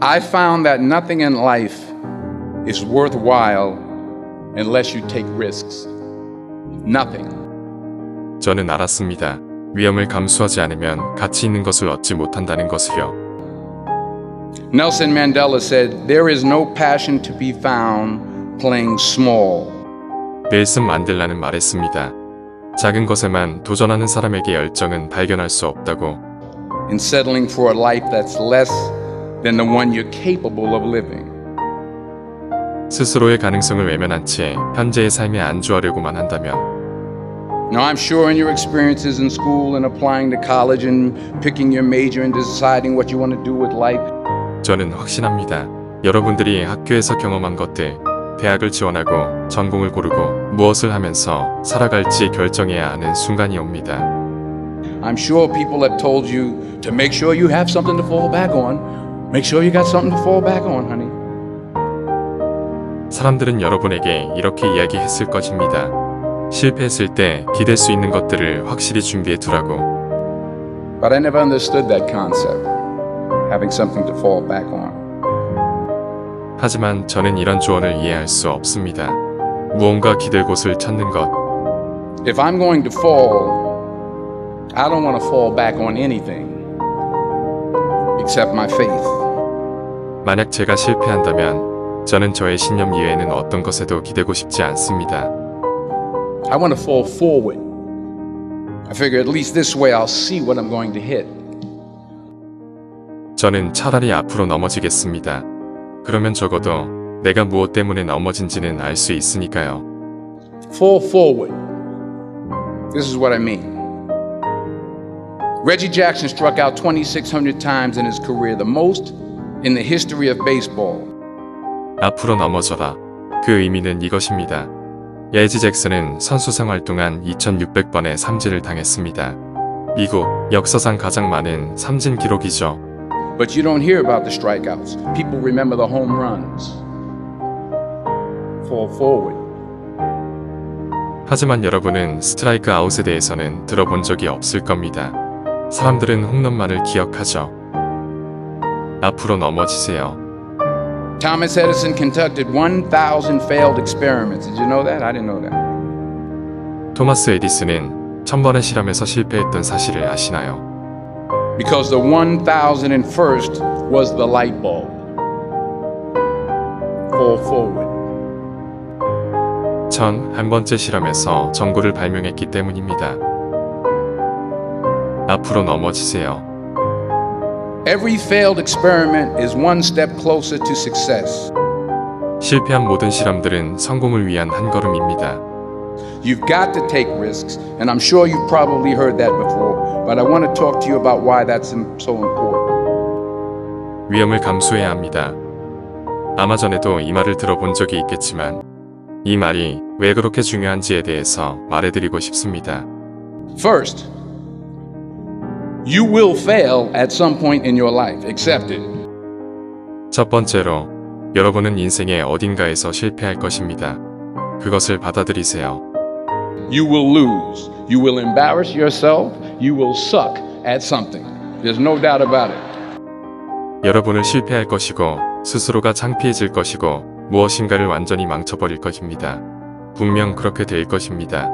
I found that nothing in life is worthwhile unless you take risks. Nothing. 저는 알았습니다. 위험을 감수하지 않으면 가치 있는 것을 얻지 못한다는 것을요. Nelson Mandela said, There is no passion to be found playing small. 넬슨 만델라는 말했습니다. 작은 것에만 도전하는 사람에게 열정은 발견할 수 없다고. in settling for a life that's less than the one you're capable of living. 스스로의 가능성을 외면한 채 현재의 삶에 안주하려고만 한다면 Now, I'm sure in your experiences in school and applying to college and picking your major and deciding what you want to do with life, 저는 확신합니다. 여러분들이 학교에서 경험한 것들, 대학을 지원하고 전공을 고르고 무엇을 하면서 살아갈지 결정해야 하는 순간이 옵니다. I'm sure people have told you to make sure you have something to fall back on. Make sure you got something to fall back on, honey. 사람들은 여러분에게 이렇게 이야기했을 것입니다. 실패했을 때 기댈 수 있는 것들을 확실히 준비해 두라고. But I never understood that concept, having something to fall back on. 하지만 저는 이런 조언을 이해할 수 없습니다. 무언가 기댈 곳을 찾는 것, If I'm going to fall, I don't want to fall back on anything except my faith. 만약 제가 실패한다면 저는 저의 신념 이외에는 어떤 것에도 기대고 싶지 않습니다. I want to fall forward. I figure at least this way I'll see what I'm going to hit. 저는 차라리 앞으로 넘어지겠습니다. 그러면 적어도 내가 무엇 때문에 넘어진지는 알 수 있으니까요. Fall forward. This is what I mean. Reggie Jackson struck out 2,600 times in his career, the most in the history of baseball. 앞으로 넘어져라. 그 의미는 이것입니다. 예지 잭슨은 선수 생활 동안 2600번의 삼진을 당했습니다. 미국 역사상 가장 많은 삼진 기록이죠. But you don't hear about the strikeouts. People remember the home runs. Fall forward. 하지만 여러분은 스트라이크 아웃에 대해서는 들어본 적이 없을 겁니다. 사람들은 홈런만을 기억하죠. 앞으로 넘어지세요. Thomas Edison conducted 1,000 failed experiments. Did you know that? I didn't know that. 토마스 에디슨은 천번의 실험에서 실패했던 사실을 아시나요? Because the 1,001st was the light bulb. Fall forward. 전한 번째 실험에서 전구를 발명했기 때문입니다. 앞으로 넘어지세요. Every failed experiment is one step closer to success. 실패한 모든 실험들은 성공을 위한 한 걸음입니다. You've got to take risks, and I'm sure you've probably heard that before, but I want to talk to you about why that's so important. 위험을 감수해야 합니다. 아마 전에도 이 말을 들어본 적이 있겠지만 이 말이 왜 그렇게 중요한지에 대해서 말해드리고 싶습니다. First, you will fail at some point in your life. Accept it. 첫 번째로 여러분은 인생의 어딘가에서 실패할 것입니다. 그것을 받아들이세요. You will lose. You will embarrass yourself. You will suck at something. There's no doubt about it. 여러분을 실패할 것이고 스스로가 창피해질 것이고 무엇인가를 완전히 망쳐버릴 것입니다. 분명 그렇게 될 것입니다.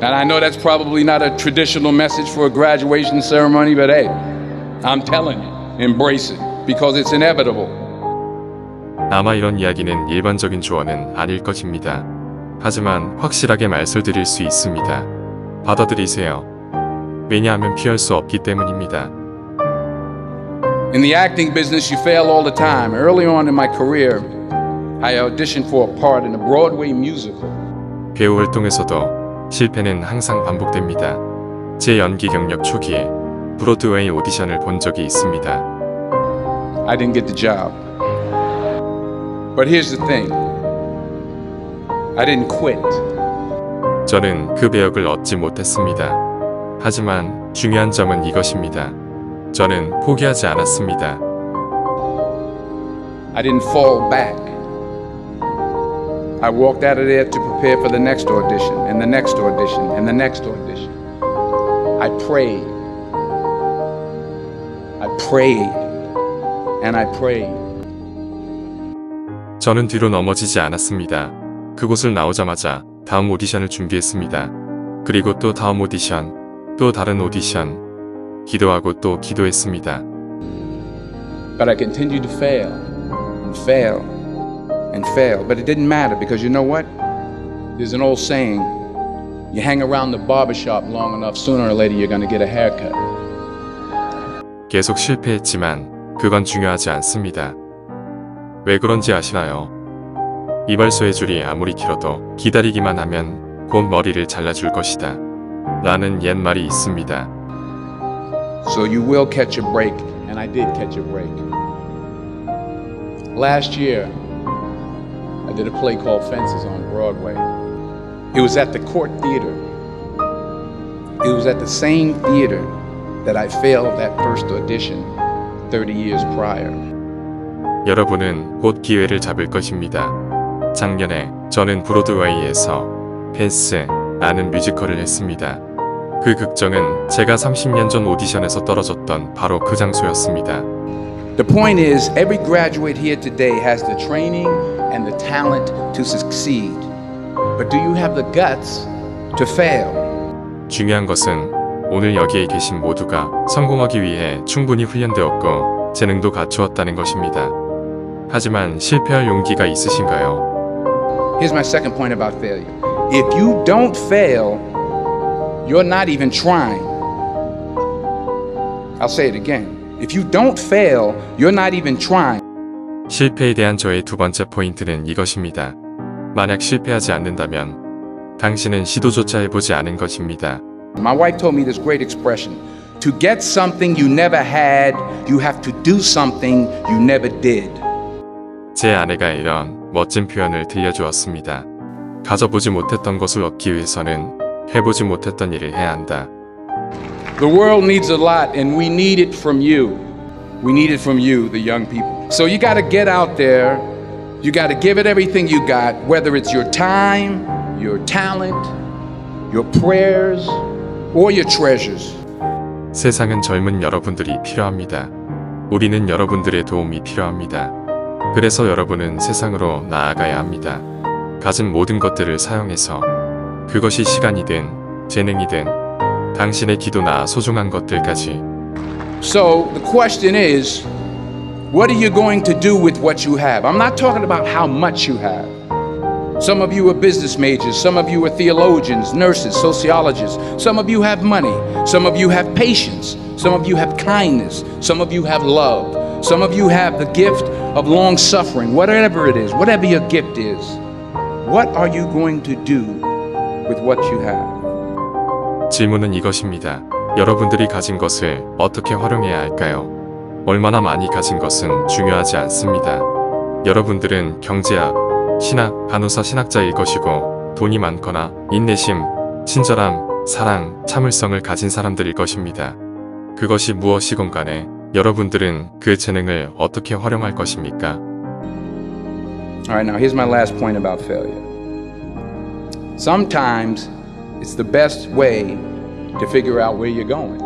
And I know that's probably not a traditional message for a graduation ceremony, but hey, I'm telling you, embrace it because it's inevitable. 아마 이런 이야기는 일반적인 조언은 아닐 것입니다. 하지만 확실하게 말씀드릴 수 있습니다. 받아들이세요. 왜냐하면 피할 수 없기 때문입니다. In the acting business, you fail all the time. Early on in my career, I auditioned for a part in a Broadway musical. 배우 활동에서도 실패는 항상 반복됩니다. 제 연기 경력 초기에 브로드웨이 오디션을 본 적이 있습니다. I didn't get the job. But here's the thing I didn't quit. 저는 그 배역을 얻지 못했습니다. 하지만 중요한 점은 이것입니다. 저는 포기하지 않았습니다. I didn't fall back. I walked out of there to prepare for the next audition, and the next audition, and the next audition. I prayed. I prayed. and I prayed. 저는 뒤로 넘어지지 않았습니다. 그곳을 나오자마자 다음 오디션을 준비했습니다. 그리고 또 다음 오디션, 또 다른 오디션, 기도하고 또 기도했습니다. But I continued to fail and fail and fail. But it didn't matter because you know what? There's an old saying you hang around the barbershop long enough, sooner or later you're going to get a haircut. 계속 실패했지만 그건 중요하지 않습니다. 왜 그런지 아시나요? 이발소의 줄이 아무리 길어도 기다리기만 하면 곧 머리를 잘라줄 것이다. 라는 옛말이 있습니다. So you will catch a break, and I did catch a break. Last year, I did a play called Fences on Broadway. It was at the Court Theater. It was at the same theater that I failed that first audition 30 years prior. 여러분은 곧 기회를 잡을 것입니다. 작년에 저는 브로드웨이에서 펜스라는 뮤지컬을 했습니다. 그 극정은 제가 30년 전 오디션에서 떨어졌던 바로 그 장소였습니다. The point is, every graduate here today has the training and the talent to succeed. But do you have the guts to fail? 중요한 것은 오늘 여기에 계신 모두가 성공하기 위해 충분히 훈련되었고 재능도 갖추었다는 것입니다. 하지만 실패할 용기가 있으신가요? Here's my second point about failure. If you don't fail, you're not even trying. I'll say it again. If you don't fail, you're not even trying. 실패에 대한 저의 두 번째 포인트는 이것입니다. 만약 실패하지 않는다면 당신은 시도조차 해보지 않은 것입니다. My wife told me this great expression To get something you never had, you have to do something you never did. 제 아내가 이런 멋진 표현을 들려주었습니다. 가져보지 못했던 것을 얻기 위해서는 해보지 못했던 일을 해야 한다. The world needs a lot, and we need it from you. We need it from you, the young people. So you got to get out there. You got to give it everything you got, whether it's your time, your talent, your prayers, or your treasures. 세상은 젊은 여러분들이 필요합니다. 우리는 여러분들의 도움이 필요합니다. 그래서 여러분은 세상으로 나아가야 합니다. 가진 모든 것들을 사용해서 그것이 시간이든 재능이든 당신의 기도나 소중한 것들까지 So the question is, what are you going to do with what you have? I'm not talking about how much you have. Some of you are business majors, some of you are theologians, nurses, sociologists, some of you have money, some of you have patience, some of you have kindness, some of you have love, some of you have the gift of long suffering, whatever it is, whatever your gift is. What are you going to do with what you have? 질문은 이것입니다. 여러분들이 가진 것을 어떻게 활용해야 할까요? 얼마나 많이 가진 것은 중요하지 않습니다. 여러분들은 경제학, 신학, 간호사 신학자일 것이고 돈이 많거나 인내심, 친절함, 사랑, 참을성을 가진 사람들일 것입니다. 그것이 무엇이건 간에 여러분들은 그 재능을 어떻게 활용할 것입니까? All right, now here's my last point about failure. Sometimes it's the best way to figure out where you're going.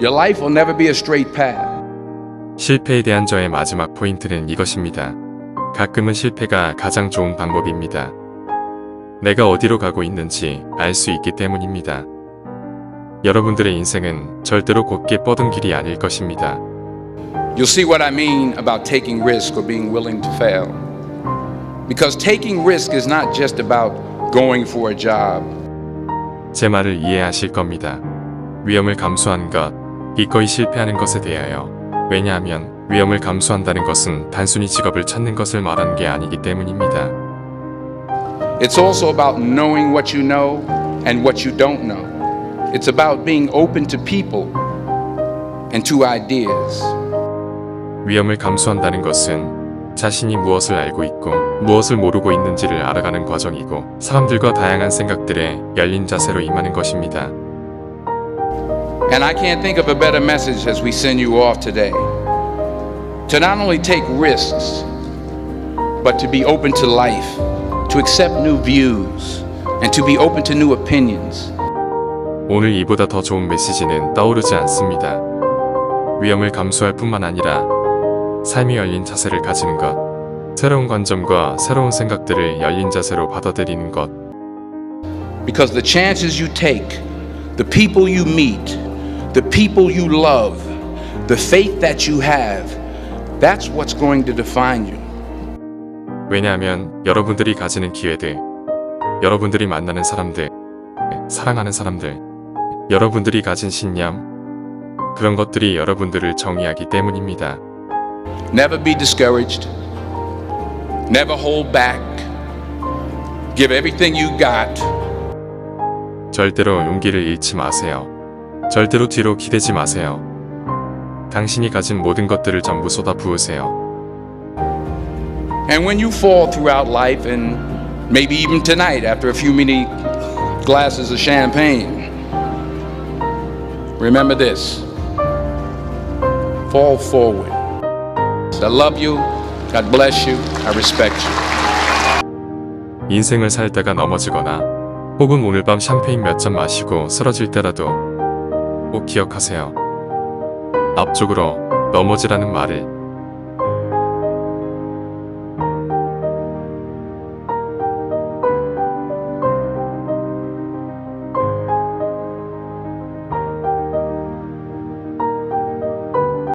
Your life will never be a straight path. 실패에 대한 저의 마지막 포인트는 이것입니다. 가끔은 실패가 가장 좋은 방법입니다. 내가 어디로 가고 있는지 알 수 있기 때문입니다. 여러분들의 인생은 절대로 곧게 뻗은 길이 아닐 것입니다. You'll see what I mean about taking risk or being willing to fail. Because taking risk is not just about going for a job. 제 말을 이해하실 겁니다. 위험을 감수한 것, 기꺼이 실패하는 것에 대하여. 왜냐하면 위험을 감수한다는 것은 단순히 직업을 찾는 것을 말하는 게 아니기 때문입니다. It's also about knowing what you know and what you don't know. It's about being open to people and to ideas. 위험을 감수한다는 것은 자신이 무엇을 알고 있고 무엇을 모르고 있는지를 알아가는 과정이고 사람들과 다양한 생각들에 열린 자세로 임하는 것입니다. And I can't think of a better message as we send you off today. To not only take risks, but to be open to life, to accept new views, and to be open to new opinions. 오늘 이보다 더 좋은 메시지는 떠오르지 않습니다. 위험을 감수할 뿐만 아니라 삶이 열린 자세를 가지는 것. 새로운 관점과 새로운 생각들을 열린 자세로 받아들이는 것. Because the chances you take, the people you meet, the people you love, the faith that you have, that's what's going to define you. 왜냐하면 여러분들이 가지는 기회들, 여러분들이 만나는 사람들, 사랑하는 사람들, 여러분들이 가진 신념, 그런 것들이 여러분들을 정의하기 때문입니다. Never be discouraged. Never hold back. Give everything you got. 절대로 용기를 잃지 마세요. 절대로 뒤로 기대지 마세요. 당신이 가진 모든 것들을 전부 쏟아 부으세요. And when you fall throughout life, and maybe even tonight after a few many glasses of champagne, remember this fall forward. I love you. God bless you. I respect you. 인생을 살다가 넘어지거나 혹은 오늘 밤 샴페인 몇 잔 마시고 쓰러질 때라도 꼭 기억하세요. 앞쪽으로 넘어지라는 말을